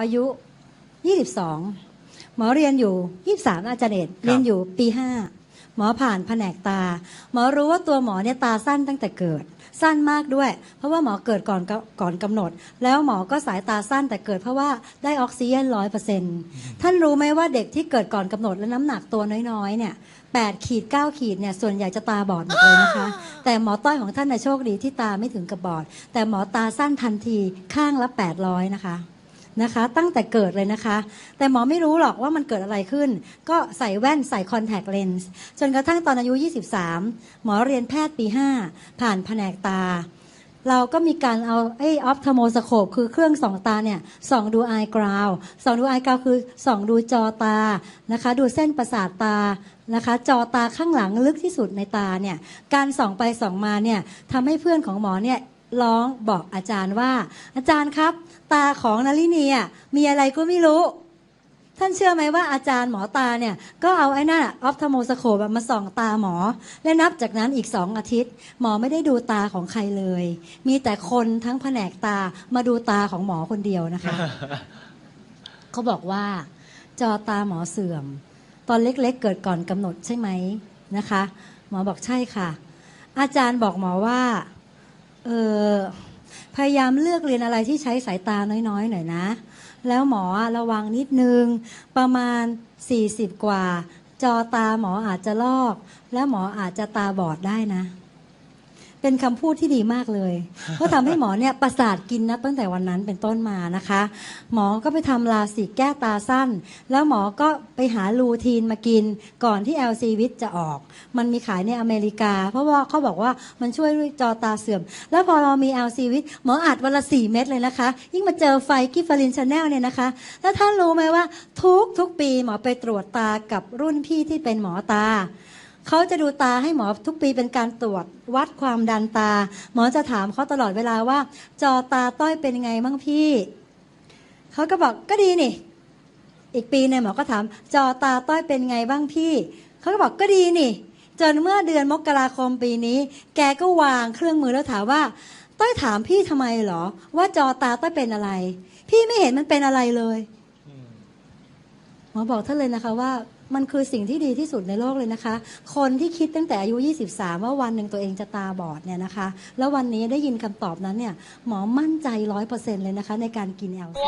อายุ 22 หมอเรียนอยู่ 23 อาจารย์เอกเรียนอยู่ปี 5 หมอผ่านแผนกตา หมอรู้ว่าตัวหมอเนี่ยตาสั้นตั้งแต่เกิด สั้นมากด้วย เพราะว่าหมอเกิดก่อนกก่อนกำหนด แล้วหมอก็สายตาสั้นแต่เกิดเพราะว่าได้ออกซิเจนร้อยเปอร์เซ็นต์ท่านรู้ไหมว่าเด็กที่เกิดก่อนกำหนดและน้ำหนักตัวน้อยๆ เนี่ยแปดขีดเก้าขีดเนี่ยส่วนใหญ่จะตาบอดหมดเลยนะคะ แต่หมอต้อยของท่านน่ะโชคดีที่ตาไม่ถึงกับบอด แต่หมอตาสั้นทันทีข้างละ800นะคะ นะคะ ตั้งแต่เกิดเลยนะคะ แต่หมอไม่รู้หรอกว่ามันเกิดอะไรขึ้น ก็ใส่แว่นใส่คอนแทคเลนส์จนกระทั่งตอนอายุ 23 หมอเรียนแพทย์ปี 5 ผ่านแผนกตา เราก็มีการเอาไอ้ออฟทโมสโคปคือเครื่องส่องตาเนี่ยส่องดูไอกราวส่องดูไอกราวคือส่องดูจอตานะคะ ดูเส้นประสาทตานะคะจอตาข้างหลังลึกที่สุดในตาเนี่ยการส่องไปส่องมาเนี่ยทำให้เพื่อนของหมอเนี่ย ร้องบอกอาจารย์ว่า อาจารย์ครับ ตาของนารินีอะมีอะไรก็ไม่รู้ ท่านเชื่อไหมว่าอาจารย์หมอตาเนี่ย ก็เอาไอ้นั่นออฟทโมสโคปมาส่องตาหมอ และนับจากนั้นอีกสองอาทิตย์ หมอไม่ได้ดูตาของใครเลย มีแต่คนทั้งแผนกตามาดูตาของหมอคนเดียวนะคะเขาบอกว่า จอตาหมอเสื่อม ตอนเล็กๆเกิดก่อนกำหนดใช่ไหมนะคะ หมอบอกใช่ค่ะ อาจารย์บอกหมอว่า เออพยายามเลือกเรียนอะไรที่ใช้สายตาน้อยๆหน่อยนะ แล้วหมอระวังนิดนึง ประมาณ 40 กว่า จอตาหมออาจจะลอก และหมออาจจะตาบอดได้นะ เป็นคำพูดที่ดีมากเลยเพราะทำให้หมอเนี่ยประสาทกินนับตั้งแต่วันนั้นเป็นต้นมานะคะ หมอก็ไปทำลาสิกแก้ตาสั้น แล้วหมอก็ไปหาลูทีนมากิน ก่อนที่ LC วิทจะออก มันมีขายในอเมริกา เพราะว่าเขาบอกว่ามันช่วยจอตาเสื่อม แล้วพอเรามี LC วิทหมออัดวันละสี่เม็ดเลยนะคะ ยิ่งมาเจอไฟกิฟฟารินชาแนลเนี่ยนะคะ แล้วท่านรู้ไหมว่าทุกทุกปีหมอไปตรวจตากับรุ่นพี่ที่เป็นหมอตา เขาจะดูตาให้หมอทุกปีเป็นการตรวจวัดความดันตา หมอจะถามเขาตลอดเวลาว่า จอตาต้อยเป็นยังไงบ้างพี่ เขาก็บอกก็ดีนี่ อีกปีเนี่ยหมอก็ถาม จอตาต้อยเป็นไงบ้างพี่ เขาก็บอกก็ดีนี่ จนเมื่อเดือนมกราคมปีนี้ แกก็วางเครื่องมือแล้วถามว่า ต้อยถามพี่ทำไมเหรอ ว่าจอตาต้อยเป็นอะไร พี่ไม่เห็นมันเป็นอะไรเลยหมอบอกท่านเลยนะคะว่า มันคือสิ่งที่ดีที่สุดในโลกเลยนะคะ คนที่คิดตั้งแต่อายุ 23 ว่าวันหนึ่งตัวเองจะตาบอดเนี่ยนะคะ แล้ววันนี้ได้ยินคำตอบนั้นเนี่ยหมอมั่นใจร้อยเปอร์เซ็นต์เลยนะคะ ในการกินแอลซี